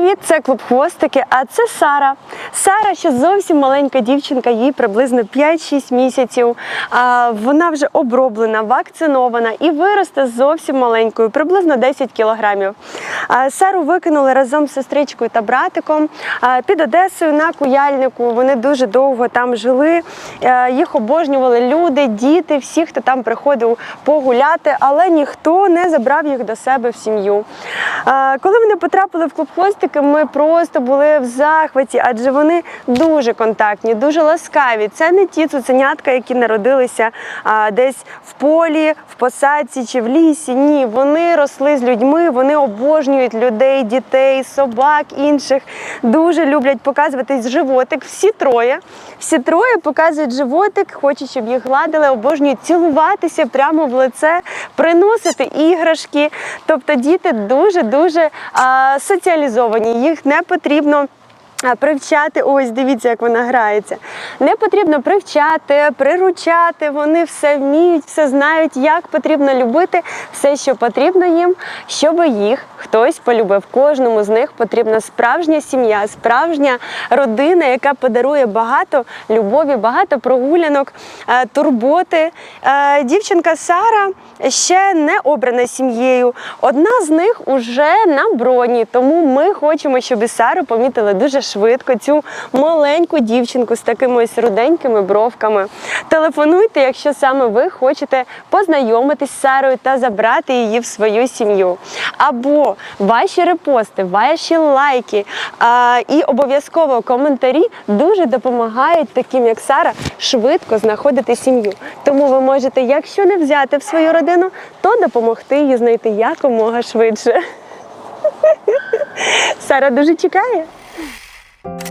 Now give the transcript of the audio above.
Привіт, це клуб хвостики, а це Сара. Сара ще зовсім маленька дівчинка, їй приблизно 5-6 місяців. Вона вже оброблена, вакцинована і виросте зовсім маленькою, приблизно 10 кілограмів. Сару викинули разом з сестричкою та братиком під Одесою на Куяльнику. Вони дуже довго там жили. Їх обожнювали люди, діти, всі, хто там приходив погуляти, але ніхто не забрав їх до себе в сім'ю. Коли вони потрапили в клуб хвостики, ми просто були в захваті, адже вони дуже контактні, дуже ласкаві. Це не ті цуценятка, які народилися а, десь в полі, в посадці чи в лісі. Ні, вони росли з людьми, вони обожнюють людей, дітей, собак, інших. Дуже люблять показувати животик. Всі троє. Всі троє показують животик, хочуть, щоб їх гладили, обожнюють цілуватися прямо в лице, приносити іграшки. Тобто діти дуже-дуже а, соціалізовані. Їх не потрібно. Привчати, ось дивіться, як вона грається. Не потрібно привчати, приручати. Вони все вміють, все знають, як потрібно любити все, що потрібно їм, щоб їх хтось полюбив. Кожному з них потрібна справжня сім'я, справжня родина, яка подарує багато любові, багато прогулянок, е, турботи. Е, Дівчинка Сара ще не обрана сім'єю. Одна з них уже на броні, тому ми хочемо, щоб і Сару помітили дуже швидко цю маленьку дівчинку з такими ось руденькими бровками. Телефонуйте, якщо саме ви хочете познайомитись з Сарою та забрати її в свою сім'ю. Або ваші репости, ваші лайки а, і обов'язково коментарі дуже допомагають таким, як Сара, швидко знаходити сім'ю. Тому ви можете, якщо не взяти в свою родину, то допомогти її знайти якомога швидше. Сара дуже чекає. you